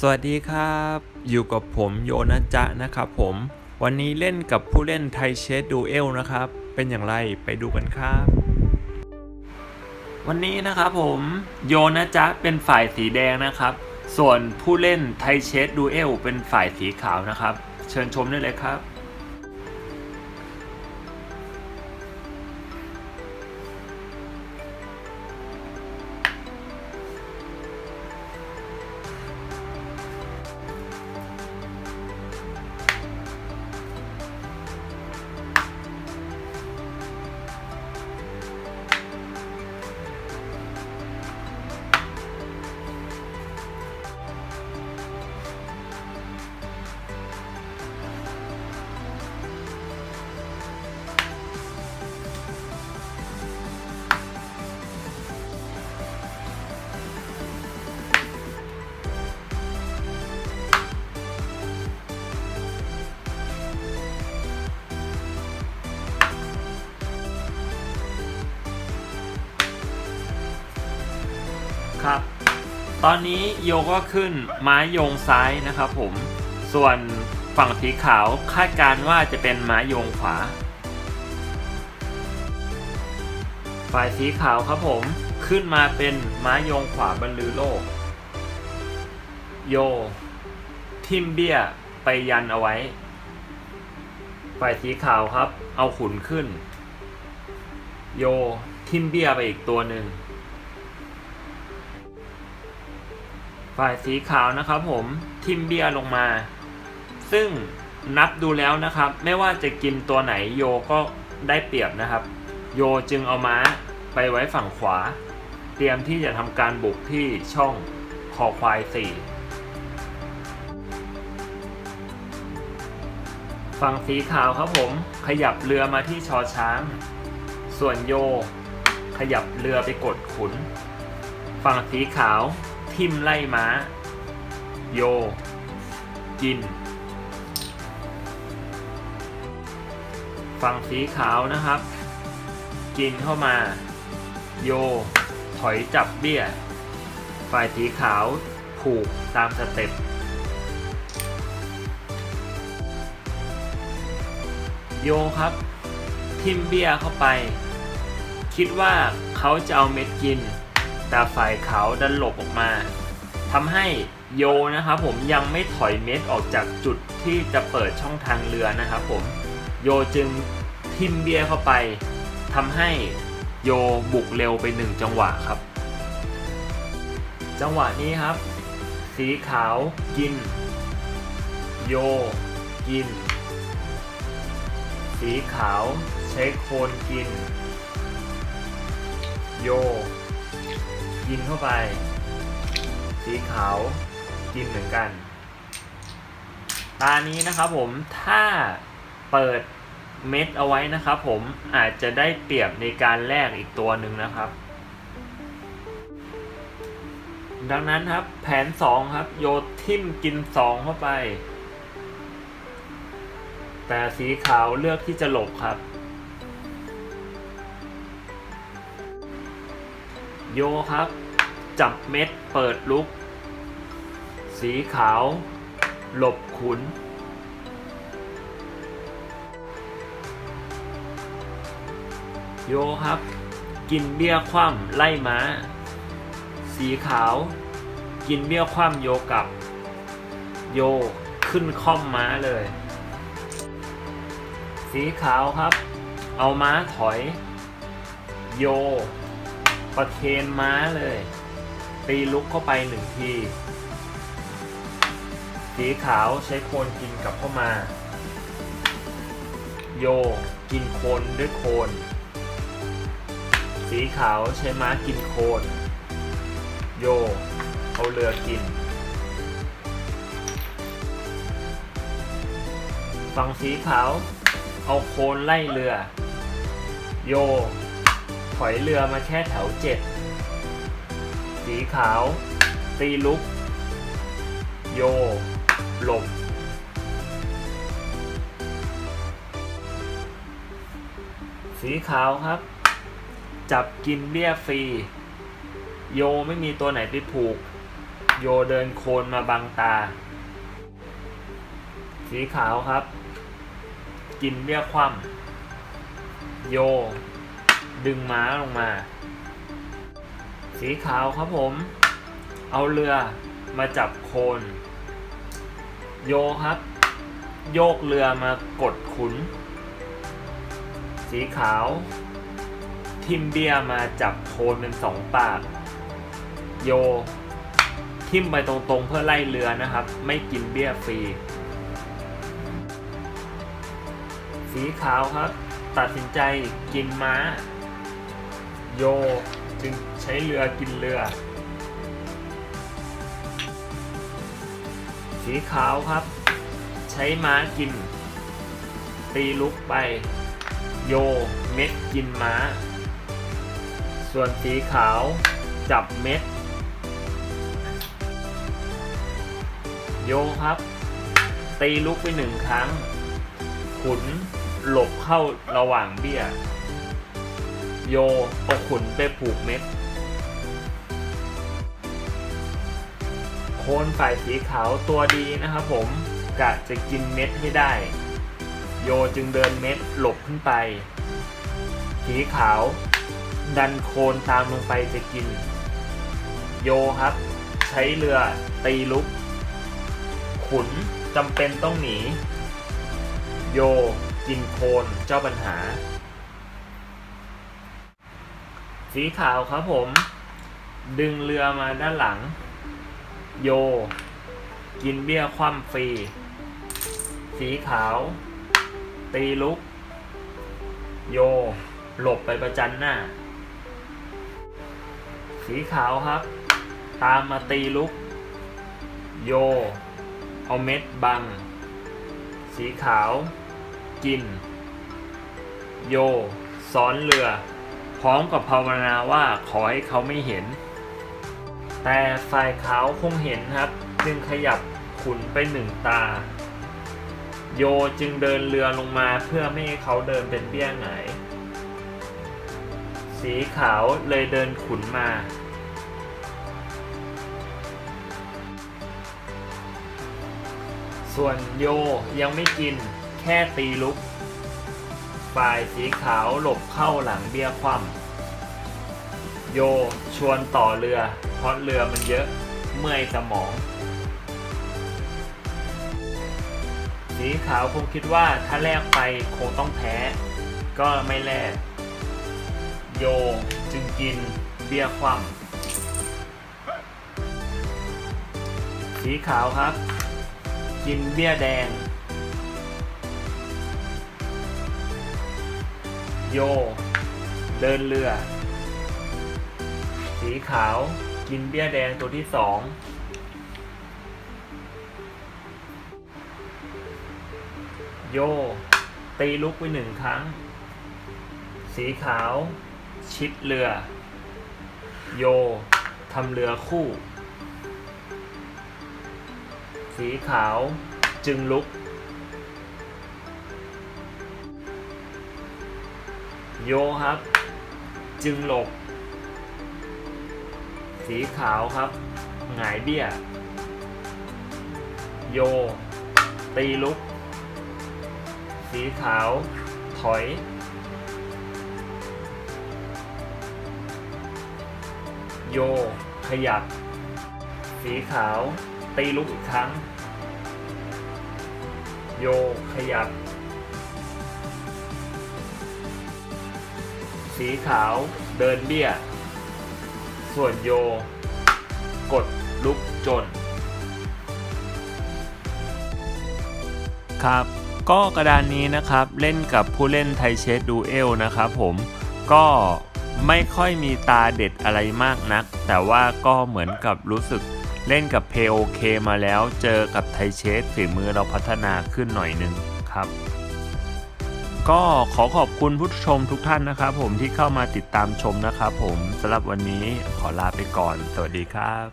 สวัสดีครับ อยู่กับผมโยนะจ๊ะนะครับผม วันนี้เล่นกับผู้เล่นไทเชสดูเอลนะครับ เป็นอย่างไรไปดูกันครับ วันนี้นะครับผมโยนะจ๊ะเป็นฝ่ายสีแดงนะครับ ส่วนผู้เล่นไทเชสดูเอลเป็นฝ่ายสีขาวนะครับ เชิญชมได้เลยครับ ครับ ตอนนี้โยก็ขึ้นไม้โยงซ้ายนะครับผม ส่วนฝั่งสีขาวคาดการว่าจะเป็นไม้โยงขวา ฝ่ายสีขาวครับผมขึ้นมาเป็นไม้โยงขวาบรรลือโลก โย ทิมเบี้ยไปยันเอาไว้ ฝ่ายสีขาวครับ เอาขุนขึ้น โย ทิมเบี้ยไปอีกตัวหนึ่ง ฝ่ายสีขาวนะครับผมทิมเบียลงมา ซึ่งนับดูแล้วนะครับ ไม่ว่าจะกินตัวไหนโยก็ได้เปรียบนะครับ โยจึงเอาม้าไปไว้ฝั่งขวา เตรียมที่จะทำการบุกที่ช่องคอควายสีฝั่งสีขาวครับผมขยับเรือมาที่ชอช้าง ส่วนโย ขยับเรือไปกดขุน ฝั่งสีขาว ทิมไล่ม้า โยกิน ฝั่งสีขาวนะครับกินเข้ามา โย ถอยจับเบี้ย ฝ่ายสีขาวผูกตามสเต็ปโยครับ ทิมเบี้ยเข้าไป คิดว่าเขาจะเอาเม็ดกิน แต่ฝ่ายขาวดันหลบออกมาทำให้โยนะครับผมยังไม่ถอยเม็ดออกจากจุดที่จะเปิดช่องทางเรือนะครับผมโยจึงทิมเบียเข้าไปทำให้โยบุกเร็วไปหนึ่งจังหวะครับ จังหวะนี้ครับ สีขาวกิน โยกิน สีขาวใช้โคนกิน โย กินเข้าไป สีขาวกินเหมือนกัน ตานี้นะครับผมถ้าเปิดเม็ดเอาไว้นะครับผมอาจจะได้เปรียบในการแลกอีกตัวหนึ่งนะครับ ดังนั้นครับแผน 2 ครับ โยทิมกิน 2 เข้าไป แต่สีขาวเลือกที่จะหลบครับ โยครับ จับเม็ดเปิดลุก สีขาว หลบขุน โยครับ กินเบี้ยคว่ำไล่ม้า สีขาว กินเบี้ยคว่ำโยกับ โยขึ้นค่อมม้าเลย สีขาวครับ เอาม้าถอย โย ประเคนม้าเลย ตีลุกเข้าไปหนึ่งที สีขาวใช้โคนกินกลับเข้ามา โยกินโคนด้วยโคน สีขาวใช้ม้ากินโคน โยเอาเรือกิน ฝั่งสีขาว เอาโคนไล่เรือ โย ถอยเรือมาแค่แถวเจ็ดสีขาว ตีลุก โย หลบสีขาวครับ จับกินเบี้ยฟรี โยไม่มีตัวไหนไปผูก โยเดินโคนมาบังตา สีขาวครับ กินเบี้ยคว่ำโย ดึงม้าลงมา สีขาวครับผม เอาเรือมาจับโคน โยครับ โยกเรือมากดขุน สีขาว ทิมเบียมาจับโคนเป็นสองปาก โย ทิมไปตรงๆเพื่อไล่เรือนะครับ ไม่กินเบี้ยฟรีสีขาวครับ ตัดสินใจกินม้า โย จึงใช้เรือกินเรือ สีขาวครับ ใช้ม้ากิน ตีลุกไป โย เม็ดกินม้า ส่วนสีขาวจับเม็ด โยครับ ตีลุกไปหนึ่งครั้ง ขุนหลบเข้าระหว่างเบี้ย โยเอาขุนไปผูกเม็ด โคนฝ่ายสีขาวตัวดีนะครับผมกะจะกินเม็ดให้ได้ โยจึงเดินเม็ดหลบขึ้นไป สีขาว ดันโคนตามลงไปจะกิน โยครับ ใช้เรือตีลุก ขุนจำเป็นต้องหนี โยกินโคนเจ้าปัญหา สีขาวครับผม ดึงเรือมาด้านหลัง โย กินเบี้ยคว่ำฟรี สีขาว ตีลุก โย หลบไปประจันหน้า สีขาวครับ ตามมาตีลุก โย เอาเม็ดบัง สีขาว กิน โย ซ้อนเรือ พร้อมกับภาวนาว่าขอให้เขาไม่เห็น แต่ฝ่ายขาวคงเห็นครับ จึงขยับขุนไปหนึ่งตา โยจึงเดินเรือลงมาเพื่อไม่ให้เขาเดินเป็นเบี้ยหงายสีขาวเลยเดินขุนมา ส่วนโยยังไม่กินแค่ตีลุก ฝ่ายสีขาวหลบเข้าหลังเบี้ยคว่ำโยชวนต่อเรือเพราะเรือมันเยอะเมื่อยสมอง สีขาวคงคิดว่าถ้าแลกไปคงต้องแพ้ ก็ไม่แลกโยจึงกินเบี้ยคว่ำสีขาวครับ กินเบี้ยแดง โย เดินเรือ สีขาว กินเบี้ยแดงตัวที่สองโย ตีลุกไปหนึ่งครั้ง สีขาว ชิดเรือ โยทำเรือคู่ สีขาวจึงลุก โยครับ จึงหลบ สีขาวครับ หงายเบี้ย โย ตีลุก สีขาว ถอย โย ขยับ สีขาว ตีลุกอีกครั้ง โย ขยับ สีขาวเดินเบี้ย ส่วนโย กดลุกจน ครับ ก็กระดานนี้นะครับเล่นกับผู้เล่นไทเชสดูเอลนะครับผมก็ไม่ค่อยมีตาเด็ดอะไรมากนัก แต่ว่าก็เหมือนกับรู้สึกเล่นกับเพโอเคมาแล้วเจอกับไทเชสฝีมือเราพัฒนาขึ้นหน่อยนึงครับ ก็ขอขอบคุณผู้ชมทุกท่านนะครับ ผมที่เข้ามาติดตามชมนะครับ ผมสำหรับวันนี้ขอลาไปก่อน สวัสดีครับ